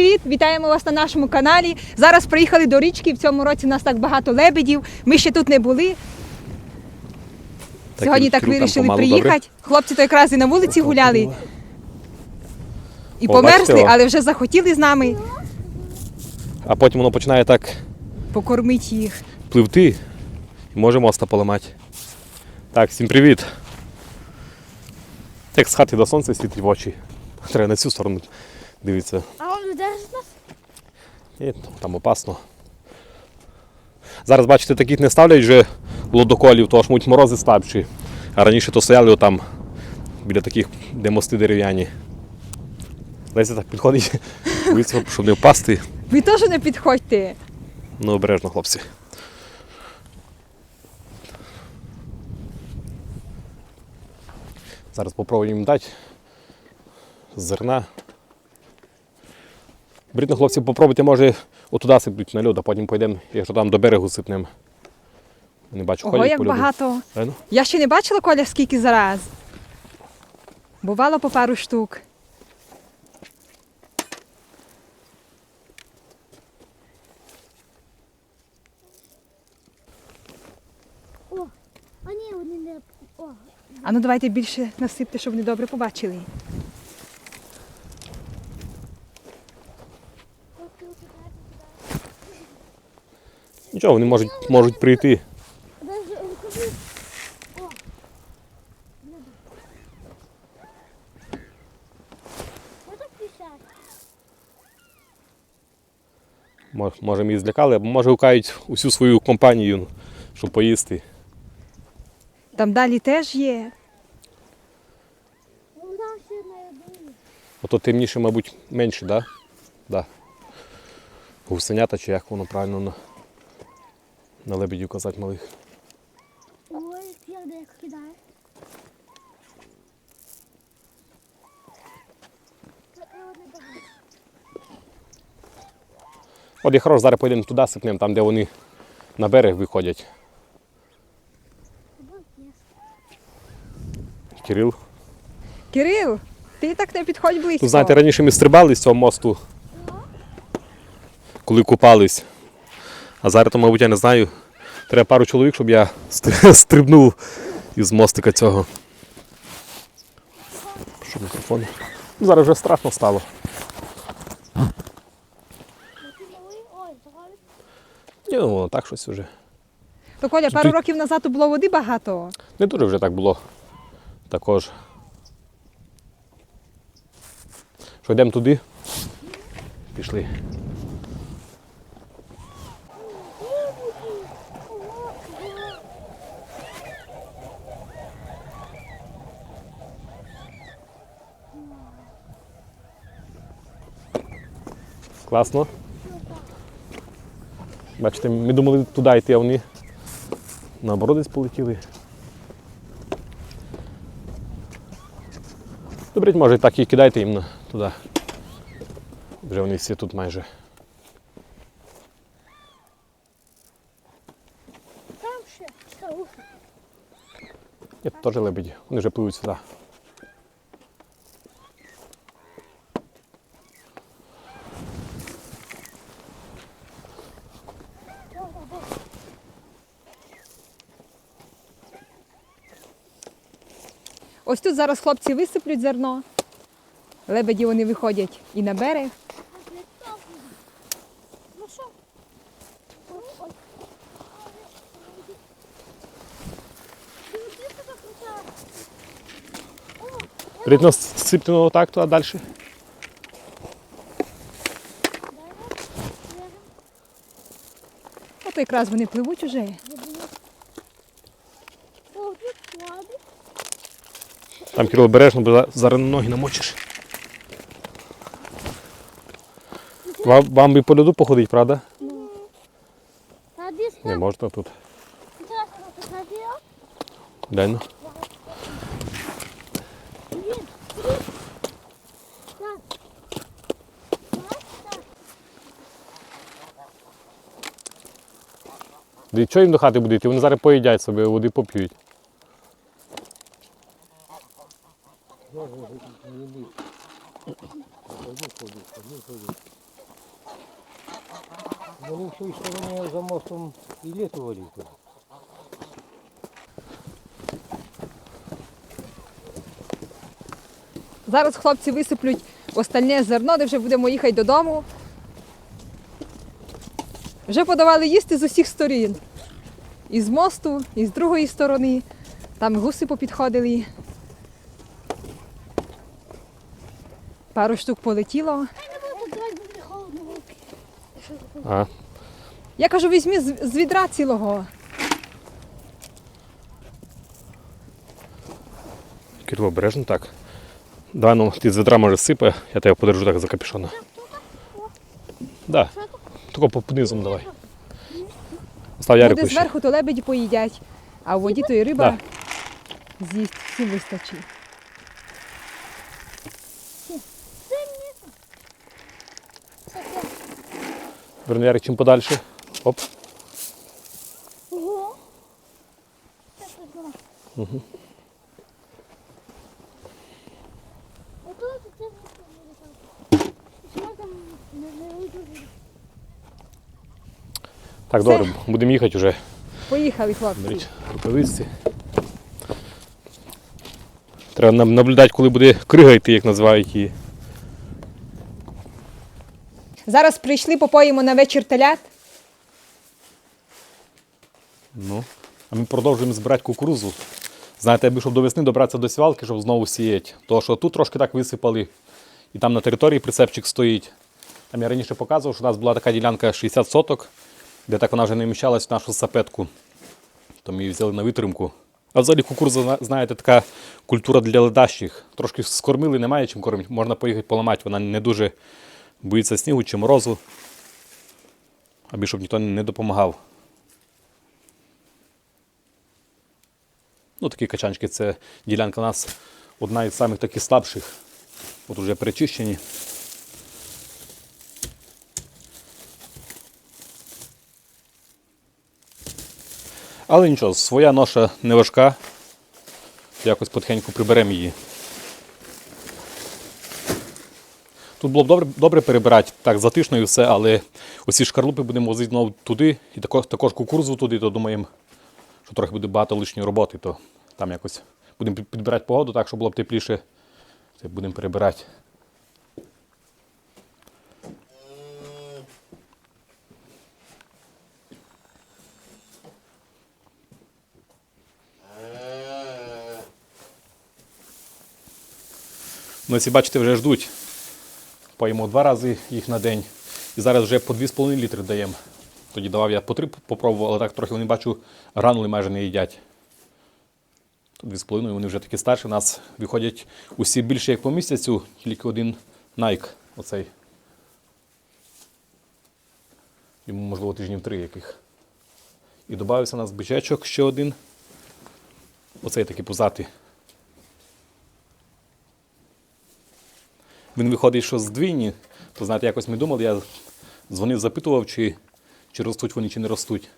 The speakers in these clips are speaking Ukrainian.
привіт! Вітаємо вас на нашому каналі. Зараз приїхали до річки. В цьому році у нас так багато лебедів. Ми ще тут не були. Так, Сьогодні так вирішили помалу, приїхати. Хлопці то якраз і на вулиці гуляли і О, померзли, бачите, о. але вже захотіли з нами А потім воно починає так покормити їх. пливти і може моста поламати. Так, всім привіт. Як з хати до сонця світить в очі. Треба на цю сторону дивитися. А он держить нас? І там опасно. Зараз, бачите, таких не ставлять вже лодоколів, тому що муть морози слабші. А раніше то стояли отам біля таких, де мости дерев'яні. Леся так підходить, боїться, щоб не впасти. Ви теж не підходьте. Ну, обережно, хлопці. Зараз попробуємо дати зерна. Брітно, хлопці, попробуйте, може, отуди сипнуть на льод, а потім поїдемо, якщо там до берегу сипнемо. Не бачу, Ого, як по льоду. багато. Ай, ну. Я ще не бачила Коля скільки зараз. Бувало по пару штук. О, а ні, вони не. О, А ну давайте більше насипте, щоб вони добре побачили. Нічого, вони можуть, можуть прийти. Може, ми їх злякали, або може гукають усю свою компанію, щоб поїсти. Там далі теж є. Ну. Ото темніше, мабуть, менше, так? Да? Да. Гусенята чи як воно правильно на, лебедів казати малих. Ой, як де кидає. От як хорош, зараз поїдемо туди, сипнемо, там, де вони на берег виходять. Кирил. Кирил, ти так не підходь близько. Тут, знаєте, раніше ми стрибали з цього мосту, коли купались. А зараз, то, мабуть, я не знаю. Треба пару чоловік, щоб я стрибнув із мостика цього. Що мікрофон? Ну, Зараз вже страшно стало. Ну, так щось вже. То Коля, пару Тут- років назад було води багато. Не дуже вже так було. Також. Що йдемо туди? Пішли. Класно. Бачите, ми думали туди йти, а вони наоборот десь полетіли. Добре, може так і кидайте їм туди. Вже вони всі тут майже. Там ще. Ні, теж лебеді. Вони вже пливуть сюди. Ось тут зараз хлопці висиплють зерно. Лебеді вони виходять і на берег. Рідно сиптено отак туди далі. От якраз вони пливуть уже. О, тут слабі. Там Кирило обережно, бо за- зараз ноги намочиш. Вам, вам би по льоду походить, правда? Не можна тут. Дай ну. Чого їм до хати буде? Вони зараз поїдять собі, води поп'ють. Вони в тій стороні за мостом і літували. тут. Зараз хлопці висиплють остальне зерно, де вже будемо їхати додому. Вже подавали їсти з усіх сторін. І з мосту, і з другої сторони. Там гуси попідходили. Пару штук полетіло. А, Я кажу, візьми з, з відра цілого. Кирило, обережно так. Давай, ну, ти з ведра може сипе, я тебе подержу так за капюшона. Да. Тільки по низом давай. Став Ярику Буде ще. зверху, то лебеді поїдять, а в воді то і риба з'їсть, всім вистачить. Верни Ярик чим подальше. Оп. Ого. Угу. Ото це це вулиця. Що там не не вийду. Так, Все. добре, будемо їхати вже. Поїхали, хлопці. Беріть рукавиці. Треба нам- наблюдати, коли буде крига йти, як називають її. Зараз прийшли, попоїмо на вечір телят. Ну, а ми продовжуємо збирати кукурузу. Знаєте, аби щоб до весни добратися до сівалки, щоб знову сіяти. Тому що тут трошки так висипали, і там на території прицепчик стоїть. Там я раніше показував, що у нас була така ділянка 60 соток, де так вона вже не вміщалась в нашу сапетку. То ми її взяли на витримку. А взагалі кукуруза, зна- знаєте, така культура для ледащих. Трошки скормили, немає чим кормити. Можна поїхати поламати, вона не дуже боїться снігу чи морозу. Аби щоб ніхто не допомагав. Ну, такі качанчики, це ділянка у нас одна із самих таких слабших. От уже перечищені. Але нічого, своя ноша не важка. Якось потихеньку приберемо її. Тут було б добре, добре перебирати так затишно і все, але усі шкарлупи будемо возити знову туди, і також, також кукурузу туди, то думаємо, що трохи буде багато лишньої роботи, то там якось будемо підбирати погоду так, щоб було б тепліше. Будемо перебирати. Ну, ці бачите, вже ждуть. Поїмо два рази їх на день. І зараз вже по 2,5 літри даємо. Тоді давав я по 3 попробував, але так трохи вони бачу, гранули майже не їдять. То 2,5 вони вже такі старші. У нас виходять усі більше як по місяцю, тільки один Nike. Оцей. Йому, можливо, тижнів три яких. І додався у нас бичечок ще один. Оцей такий пузатий. Він виходить, що з двійні, то знаєте, якось ми думали, я дзвонив, запитував, чи, чи ростуть вони, чи не ростуть.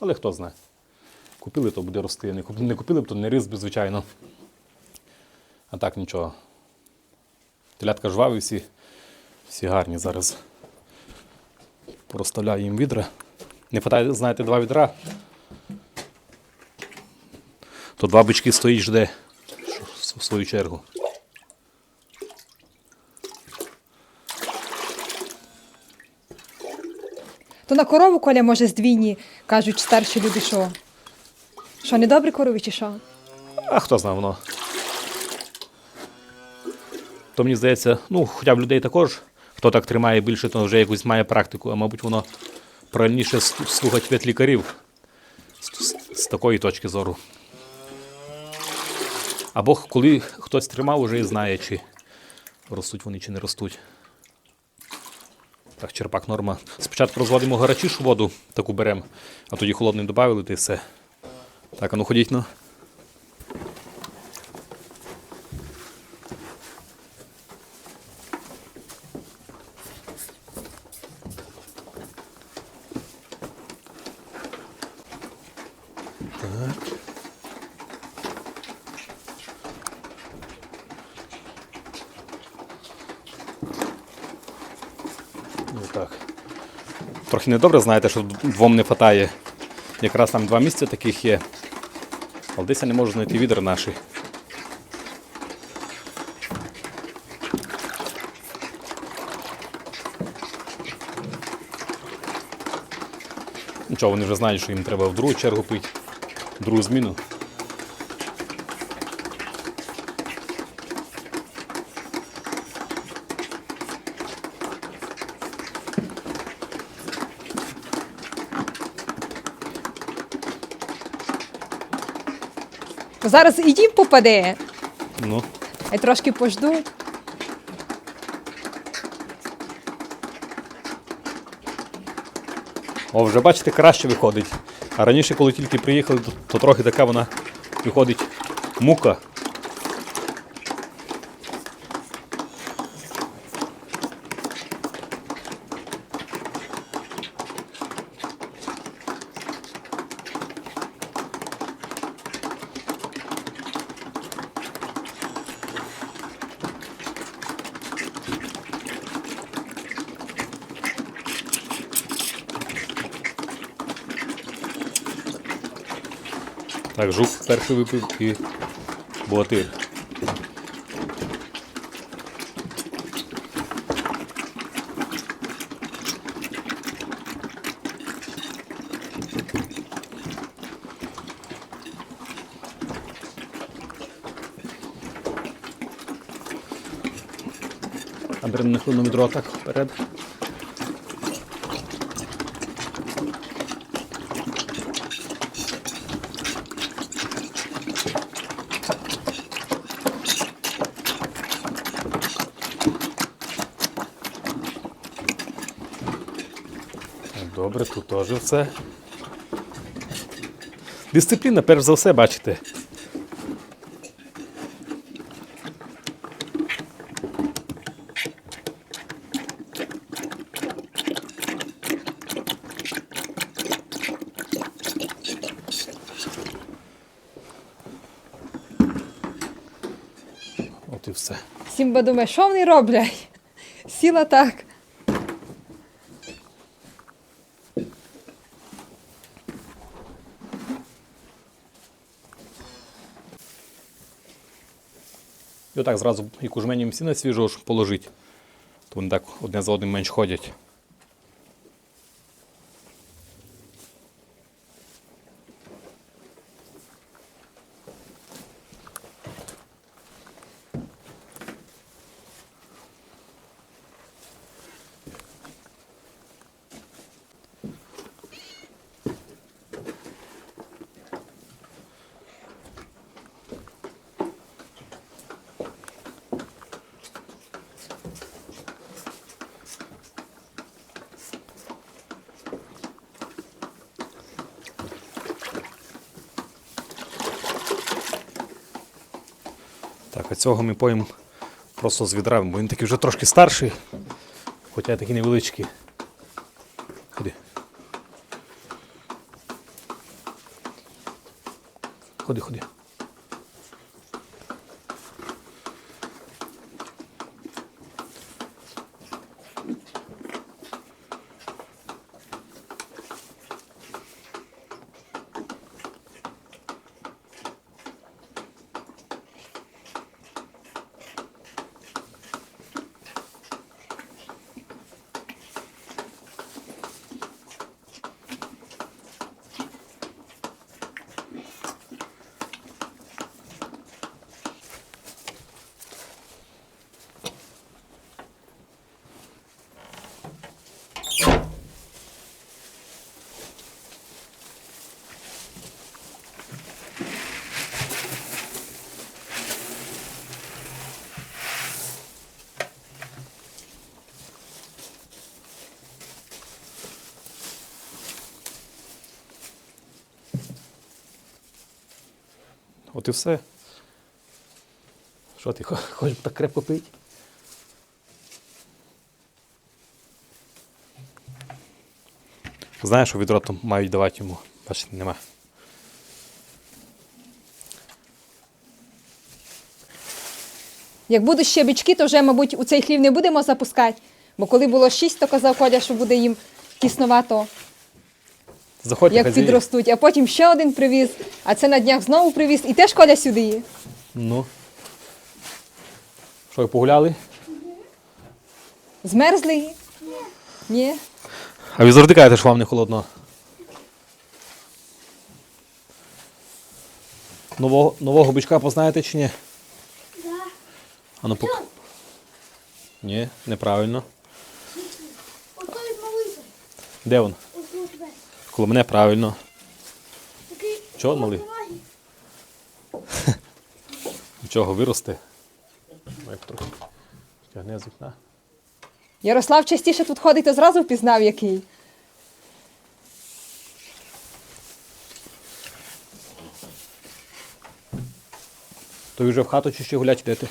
Але хто знає. Купили, то буде рости. Не купили, б, то не рис би, звичайно. А так нічого. Телятка жваві всі, всі гарні зараз. Проставляю їм відра. Не питайте, знаєте, два відра. То два бички стоїть, жде в свою чергу. То на корову Коля може здвійні, кажуть старші люди, що. Що, не добрі корови чи що? А хто знає воно. То мені здається, ну, хоча б людей також, хто так тримає більше, то вже якусь має практику, а мабуть, воно правильніше с- слухати від лікарів з, з- такої точки зору. Або коли хтось тримав, вже і знає, чи ростуть вони, чи не ростуть. Так, черпак норма. Спочатку розводимо гарячішу воду, таку беремо, а тоді холодний додали, та й все. Так, а ну ходіть ну. Ну так. Трохи недобре, знаєте, що двом не вистачає. Якраз там два місця таких є. Але десь я не можу знайти відер наші. Нічого, вони вже знають, що їм треба в другу чергу пити, в другу зміну. Зараз і їм попаде, Ну, я трошки пожду. О, вже бачите, краще виходить. А раніше, коли тільки приїхали, то, то трохи така вона виходить мука. Так, жук перший випив і богатир. Андрій на вперед. Добре, тут теж все. Дисципліна, перш за все, бачите. От і все. Сімба думає, що вони роблять? Сіла так. І отак зразу і кужменям сіна свіжого ж положить. То вони так одне за одним менш ходять. Так, а цього ми поїмо просто з відра, бо він такий вже трошки старший, хоча такий невеличкий. Ходи. Ходи, ходи. От і все. Що ти хочеш так крепко пити? Знаєш, що відро там мають давати йому. Бачите, нема. Як будуть ще бички, то вже, мабуть, у цей хлів не будемо запускати. Бо коли було шість, то казав Коля, що буде їм тісновато, Заходьте, як хазяї. підростуть, а потім ще один привіз, а це на днях знову привіз, і теж Коля сюди є. Ну. Що, ви погуляли? Змерзли? Ні. Ні. А ви завжди кажете, що вам не холодно. Нового, нового бичка познаєте чи ні? Да. А ну пок... Ні, неправильно. Де він? Коло мене правильно. Чого малий? Нічого виросте. Тягне з вікна. Ярослав частіше тут ходить, то зразу впізнав який. То ви вже в хату чи ще гулять йдете?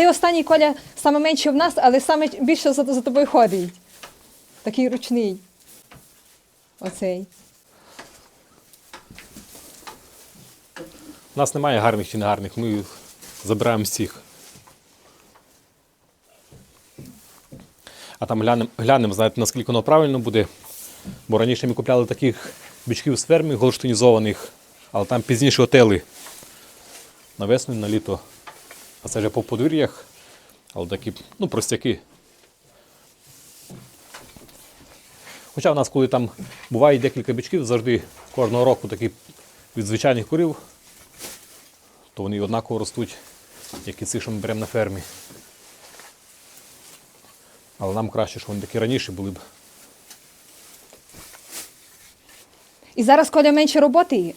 Цей останній Коля саме менше в нас, але саме більше за, за тобою ходить. Такий ручний. Оцей. У нас немає гарних чи негарних, ми забираємо всіх. А там глянемо, глянем, знаєте, наскільки воно правильно буде. Бо раніше ми купляли таких бичків з ферми голштинізованих, але там пізніше отели. На весну на літо. А це вже по подвір'ях, але такі, ну, простяки. Хоча в нас, коли там буває декілька бичків, завжди кожного року такі від звичайних курів, то вони однаково ростуть, як і ці, що ми беремо на фермі. Але нам краще, щоб вони такі раніше були б. І зараз Коля менше роботи.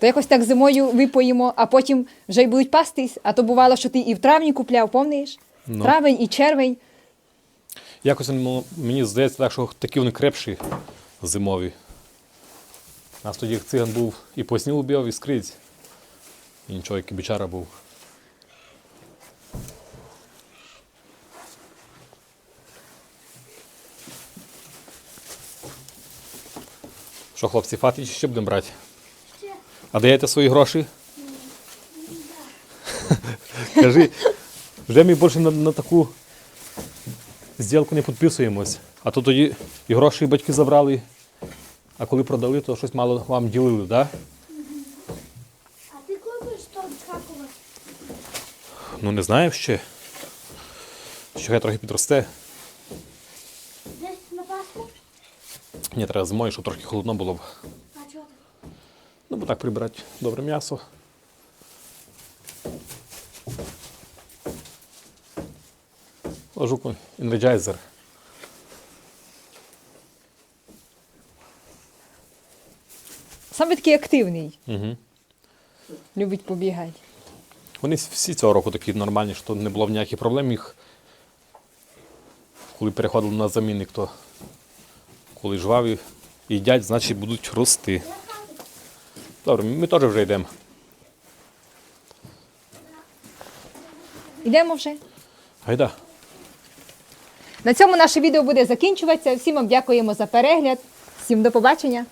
То якось так зимою випоїмо, а потім вже й будуть пастись. А то бувало, що ти і в травні купляв, помниш? Ну. Травень і червень. Якось ну, мені здається, так, що такі вони крепші зимові. У нас тоді циган був і по снігу бігав, і скрізь. І нічого, як і бичара був. Що, хлопці, фати чи ще будемо брати? А даєте свої гроші? Кажи, вже ми більше на, на таку зділку не підписуємось. А то тоді і гроші і батьки забрали, а коли продали, то щось мало вам ділили, так? Да? А ти коли будеш то? Ну не знаю ще. Ще хай трохи підросте. Десь на Пасху? Ні, треба зимою, щоб трохи холодно було б. А чого так? Ну, бо так прибрати добре м'ясо. Ложу енерджайзер. Саме такий активний. Угу. Любить побігати. Вони всі цього року такі нормальні, що не було ніяких проблем їх. Коли переходили на замінник, то коли жваві їдять, значить будуть рости. Добре, ми теж вже йдемо. Йдемо вже. Гайда. На цьому наше відео буде закінчуватися. Всім вам дякуємо за перегляд. Всім до побачення.